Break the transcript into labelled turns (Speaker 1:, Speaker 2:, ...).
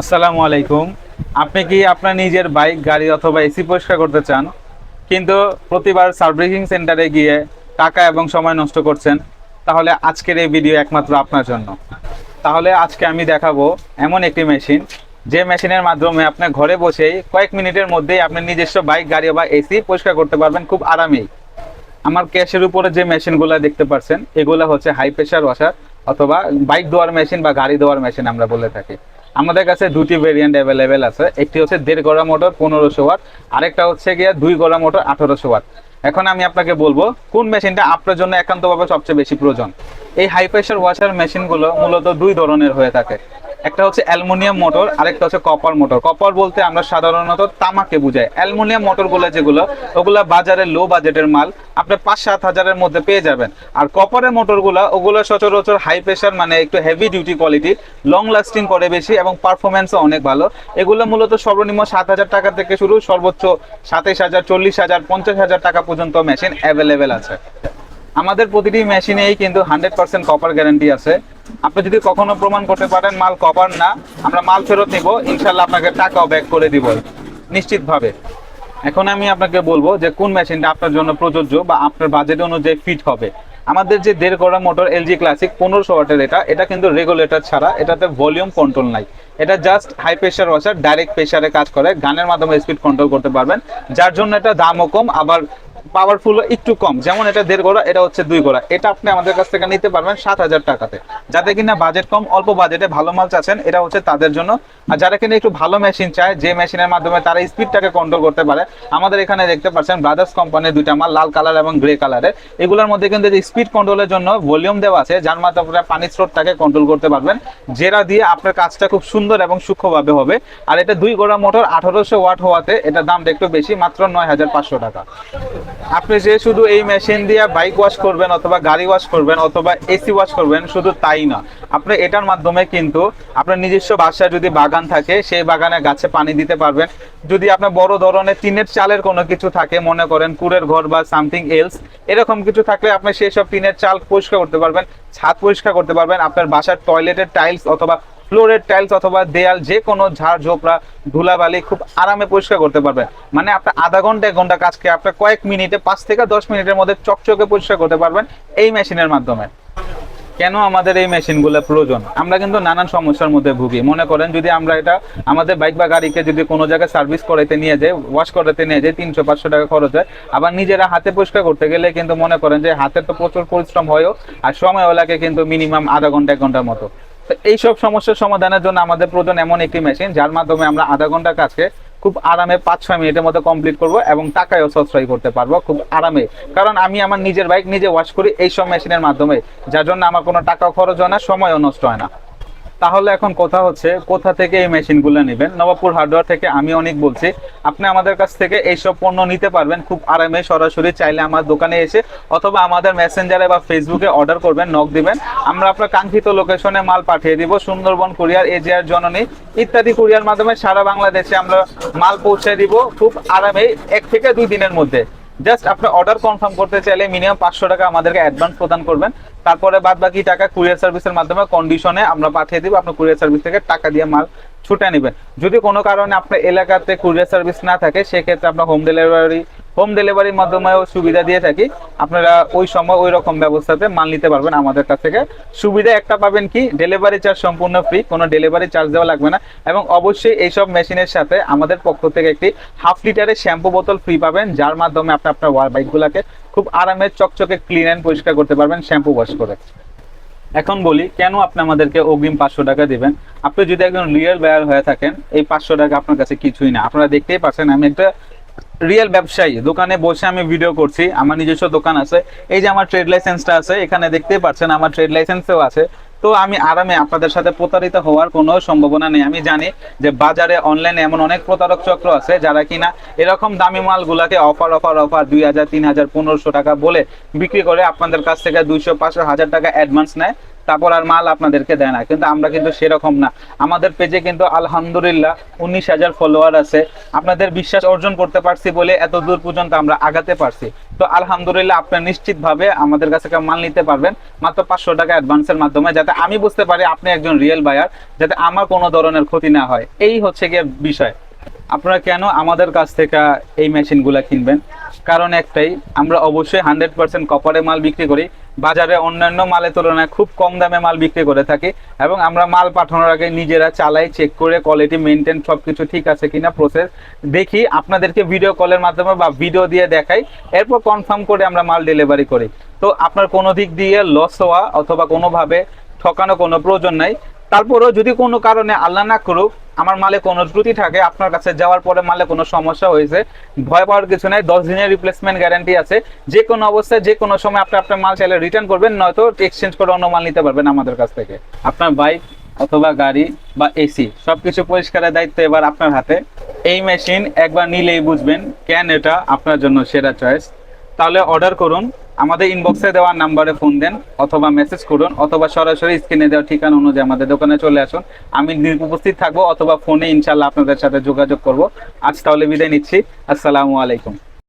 Speaker 1: আসসালামু আলাইকুম। আপনি কি আপনার নিজের বাইক, গাড়ি অথবা এসি পরিষ্কার করতে চান? কিন্তু প্রতিবার সার্ভিসিং সেন্টারে গিয়ে টাকা এবং সময় নষ্ট করছেন, তাহলে আজকের এই ভিডিও একমাত্র আপনার জন্য। তাহলে আজকে আমি দেখাবো এমন একটি মেশিন, যে মেশিনের মাধ্যমে আপনার ঘরে বসেই কয়েক মিনিটের মধ্যেই আপনি নিজস্ব বাইক, গাড়ি বা এসি পরিষ্কার করতে পারবেন খুব আরামেই আমার ক্যাশের উপরে যে মেশিনগুলো দেখতে পাচ্ছেন এগুলো হচ্ছে হাই প্রেশার ওয়াশার অথবা বাইক ধোয়ার মেশিন বা গাড়ি ধোয়ার মেশিন আমরা বলে থাকি। আমাদের কাছে দুটি ভেরিয়েন্ট অ্যাভেলেবেল আছে। একটি হচ্ছে দেড় গড়া মোটর পনেরোশো ওয়াট আরেকটা হচ্ছে গিয়ে দুই গড়া মোটর আঠারোশো ওয়াট এখন আমি আপনাকে বলব, কোন মেশিনটা আপনার জন্য একান্তভাবে সবচেয়ে বেশি প্রয়োজন? এই হাই প্রেশার ওয়াশার মেশিনগুলো মূলত দুই ধরনের হয়ে থাকে। একটা হচ্ছে অ্যালুমিনিয়াম মোটর, আরেকটা হচ্ছে কপার মোটর। কপার বলতে আমরা সাধারণত তামাকে বুঝাই। অ্যালুমিনিয়াম মোটরগুলো যেগুলো, ওগুলো বাজারে লো বাজেটের মাল, আপনি পাঁচ সাত হাজারের মধ্যে পেয়ে যাবেন। আর কপারের মোটরগুলো, ওগুলো সচরাচর হাই প্রেশার মানে একটু heavy duty quality long lasting করে বেশি এবং পারফরমেন্সও অনেক ভালো। এগুলো মূলত সর্বনিম্ন সাত হাজার টাকা থেকে শুরু, সর্বোচ্চ সাতাইশ হাজার, চল্লিশ হাজার, পঞ্চাশ হাজার টাকা পর্যন্ত মেশিন অ্যাভেলেবেল আছে। আমাদের প্রতিটি মেশিনেই কিন্তু হান্ড্রেড পার্সেন্ট কপার গ্যারান্টি আছে। আপনি যদি কখনো প্রমাণ করতে পারেন, মাল কভার না, আমরা মাল ফেরত নিব ইনশাল্লাহ আপনাকে টাকাও ব্যাক করে দিব, নিশ্চিতভাবে। এখন আমি আপনাকে বলব যে কোন মেশিনটা আপনার জন্য প্রযোজ্য বা আপনার বাজেট অনুযায়ী ফিট হবে। আমাদের যে দেড় করা মোটর এলজি ক্লাসিক পনেরোশো ওয়াটের এটা এটা কিন্তু রেগুলেটর ছাড়া, এটাতে ভলিউম কন্ট্রোল নাই। এটা just high pressure washer direct প্রেশারে কাজ করে, গানের মাধ্যমে স্পিড কন্ট্রোল করতে পারবেন। যার জন্য এটা দামও কম, আবার পাওয়ারফুল একটু কম। যেমন এটা দেড় গোড়া, এটা হচ্ছে দুই গোড়া। এটা আপনি আমাদের কাছ থেকে নিতে পারবেন সাত হাজার টাকাতে। যাতে কিনা বাজেট কম, অল্প বাজেটে ভালো মাল চাচ্ছেন, এটা হচ্ছে তাদের জন্য। আর যারা কিনা একটু ভালো মেশিন চায়, যে মেশিনের মাধ্যমে তারা স্পিডটাকে কন্ট্রোল করতে পারে, আমাদের এখানে দেখতে পাচ্ছেন ব্রাদার্স কোম্পানির দুইটা মাল, লাল কালার এবং গ্রে কালারের এগুলোর মধ্যে কিন্তু স্পিড কন্ট্রোলের জন্য ভলিউম দেওয়া আছে, যার মাধ্যমে পানির স্রোতটাকে কন্ট্রোল করতে পারবেন। যেটা দিয়ে আপনার কাজটা খুব সুন্দর এবং সূক্ষ্মভাবে হবে। আর এটা দুই গোড়া মোটর আঠারোশো ওয়াট হওয়াতে এটা দামটা একটু বেশি, মাত্র নয় হাজার পাঁচশো টাকা। আপনি যে শুধু এই মেশিন দিয়ে বাইক ওয়াশ করবেন অথবা গাড়ি ওয়াশ করবেন অথবা এসি ওয়াশ করবেন, শুধু তাই না। আপনি এটার মাধ্যমে কিন্তু আপনার নিজস্ব বাসায় যদি বাগান থাকে, সেই বাগানে গাছে পানি দিতে পারবেন। যদি আপনার বড় ধরনের টিনের চালের কোনো কিছু থাকে, মনে করেন কুড়ের ঘর বা সামথিং এলস এরকম কিছু থাকলে আপনি সেই সব টিনের চাল পরিষ্কার করতে পারবেন, ছাদ পরিষ্কার করতে পারবেন, আপনার বাসার টয়লেটের টাইলস অথবা ফ্লোরের টাইলস অথবা দেয়াল যে কোনো ঝাড়, ঝোপড়া, ধুলাবালি খুব আরামে পরিষ্কার করতে পারবেন মানে আপনার আধা ঘণ্টা, এক ঘণ্টা কাজকে আপনার কয়েক মিনিটে, পাঁচ থেকে দশ মিনিটের মধ্যে চকচকে পরিষ্কার করতে পারবেন এই মেশিনের মাধ্যমে। কেন আমাদের এই মেশিনগুলো প্রয়োজন? আমরা কিন্তু নানান সমস্যার মধ্যে ভুগি। মনে করেন, যদি আমরা এটা আমাদের বাইক বা গাড়িকে যদি কোনো জায়গায় সার্ভিস করাইতে নিয়ে যাই, ওয়াশ করাতে নিয়ে যাই, তিনশো, পাঁচশো টাকা খরচ হয়, আবার নিজেরা হাতে পরিষ্কার করতে গেলে কিন্তু মনে করেন যে হাতের তো প্রচুর পরিশ্রম হয়ও, আর সময় লাগে কিন্তু মিনিমাম আধা ঘণ্টা, এক ঘণ্টার মতো। এইসব সমস্যার সমাধানের জন্য আমাদের প্রয়োজন এমন একটি মেশিন যার মাধ্যমে আমরা আধা ঘণ্টা কাজকে খুব আরামে পাঁচ ছয় মিনিটের মধ্যে কমপ্লিট করব এবং টাকায়ও সাশ্রয় করতে পারব খুব আরামে। কারণ আমি আমার নিজের বাইক নিজে ওয়াশ করি এইসব মেশিনের মাধ্যমে, যার জন্য আমার কোনো টাকা খরচ হয় না, সময়ও নষ্ট হয় না। তাহলে এখন কথা হচ্ছে, কোথা থেকে এই মেশিনগুলো নেবেন? নবাবপুর হার্ডওয়্যার থেকে আমি অনেক বলছি, আপনি আমাদের কাছ থেকে এইসব পণ্য নিতে পারবেন খুব আরামে, সরাসরি চাইলে আমার দোকানে এসে অথবা আমাদের মেসেঞ্জারে বা ফেসবুকে অর্ডার করবেন নক দিবেন। আমরা আপনার কাঙ্ক্ষিত লোকেশনে মাল পাঠিয়ে দিব, সুন্দরবন, কুরিয়ার, এজিআর, জননী ইত্যাদি কুরিয়ার মাধ্যমে সারা বাংলাদেশে আমরা মাল পৌঁছে দিব খুব আরামে, এক থেকে দুই দিনের মধ্যে। জাস্ট আপনি অর্ডার কনফার্ম করতে চাইলে মিনিমাম পাঁচশো টাকা আমাদেরকে অ্যাডভান্স প্রদান করবেন। তারপরে বাদ বাকি টাকা কুরিয়ার সার্ভিসের মাধ্যমে কন্ডিশনে আমরা পাঠিয়ে দিব। আপনার কুরিয়ার সার্ভিস থেকে টাকা দিয়ে মাল ছুটে নেবেন। যদি কোনো কারণে আপনার এলাকাতে কুরিয়ার সার্ভিস না থাকে, সেক্ষেত্রে আপনার হোম ডেলিভারি হোম ডেলিভারির মাধ্যমেও সুবিধা দিয়ে থাকি আপনারা ওই সময় ওই রকম ব্যবস্থাতে মাল নিতে পারবেন আমাদের কাছ থেকে। সুবিধা একটা পাবেন কি? ডেলিভারি চার্জ সম্পূর্ণ ফ্রি কোনো ডেলিভারি চার্জ দেওয়া লাগবে না। এবং অবশ্যই এইসব মেশিনের সাথে আমাদের পক্ষ থেকে একটি হাফ লিটারের শ্যাম্পু বোতল ফ্রি পাবেন, যার মাধ্যমে আপনি আপনার ওয়ার বাইকগুলোকে খুব আরামে চকচকে ক্লিন অ্যান্ড পরিষ্কার করতে পারবেন শ্যাম্পু ওয়াশ করে। এখন বলি, কেন আপনি আমাদেরকে অগ্রিম পাঁচশো টাকা দিবেন? আপনি যদি একজন রিয়েল বায়ার হয়ে থাকেন, এই পাঁচশো টাকা আপনার কাছে কিছুই না। আপনারা দেখতেই পাচ্ছেন, আমি একটা রিয়েল ব্যবসায়ী। দোকানে বসে আমি ভিডিও করছি। আমার নিজস্ব দোকান আছে। এই যে আমার ট্রেড লাইসেন্সটা আছে, এখানে দেখতেই পাচ্ছেন আমার ট্রেড লাইসেন্সও আছে। তো আমি আরামে আপনাদের সাথে প্রতারিত হওয়ার কোনো সম্ভাবনা নেই। আমি জানি যে বাজারে অনলাইনে এমন অনেক প্রতারক চক্র আছে, যারা কিনা এরকম দামি মালগুলাকে অফার অফার অফার দুই হাজার, তিন হাজার, পনেরোশো টাকা বলে বিক্রি করে আপনাদের কাছ থেকে দুইশো, পাঁচশো, হাজার টাকা অ্যাডভান্স নেয়। তারপর আর মাল আপনাদেরকে দেয় না, কিন্তু আমরা কিন্তু সেরকম না। আমাদের পেজে কিন্তু আলহামদুলিল্লাহ উনিশ হাজার ফলোয়ার আছে। আপনাদের বিশ্বাস অর্জন করতে পারছি বলে এত দূর পর্যন্ত আমরা আগাতে পারছি। তো আলহামদুলিল্লাহ আপনার নিশ্চিতভাবে আমাদের কাছে মাল নিতে পারবেন, মাত্র পাঁচশো টাকা অ্যাডভান্সের মাধ্যমে, যাতে আমি বুঝতে পারি আপনি একজন রিয়েল বায়ার যাতে আমার কোনো ধরনের ক্ষতি না হয়। এই হচ্ছে গিয়ে বিষয়। আপনারা কেন আমাদের কাছ থেকে এই মেশিনগুলো কিনবেন? কারণ একটাই, আমরা অবশ্যই হান্ড্রেড পার্সেন্ট কপারে মাল বিক্রি করি। বাজারে অন্যান্য মালের তুলনায় খুব কম দামে মাল বিক্রি করে থাকি এবং আমরা মাল পাঠানোর আগে নিজেরা চালাই চেক করে কোয়ালিটি মেনটেন সব কিছু ঠিক আছে কিনা প্রসেস দেখি। আপনাদেরকে ভিডিও কলের মাধ্যমে বা ভিডিও দিয়ে দেখাই। এরপর কনফার্ম করে আমরা মাল ডেলিভারি করি। তো আপনার কোনো দিক দিয়ে লস হওয়া অথবা কোনোভাবে ঠকানো কোনো প্রয়োজন নাই। তারপরেও যদি কোনো কারণে আল্লাহ না করুক, আমার মালে কোনো ত্রুটি থাকে, আপনার কাছে যাওয়ার পরে মালে কোনো সমস্যা হয়েছে, ভয় পাওয়ার কিছু নাই, দশ দিনের রিপ্লেসমেন্ট গ্যারান্টি আছে, যে কোনো অবস্থায়, যে কোনো সময় আপনি আপনার মাল চাইলে রিটার্ন করবেন, নয়তো এক্সচেঞ্জ করে অন্য মাল নিতে পারবেন আমাদের কাছ থেকে। আপনার বাইক অথবা গাড়ি বা এসি সব কিছু পরিষ্কারের দায়িত্ব এবার আপনার হাতে। এই মেশিন একবার নিলেই বুঝবেন কেন এটা আপনার জন্য সেরা চয়েস তাহলে অর্ডার করুন। আমাদের ইনবক্সে দেওয়া নাম্বারে ফোন দেন অথবা মেসেজ করুন অথবা সরাসরি স্ক্রিনে দেওয়া ঠিকানা অনুযায়ী আমাদের দোকানে চলে আসুন। আমি উপস্থিত থাকব, অথবা ফোনে ইনশাল্লাহ আপনাদের সাথে যোগাযোগ করব। আজ তাহলে বিদায় নিচ্ছি। আসসালামু আলাইকুম।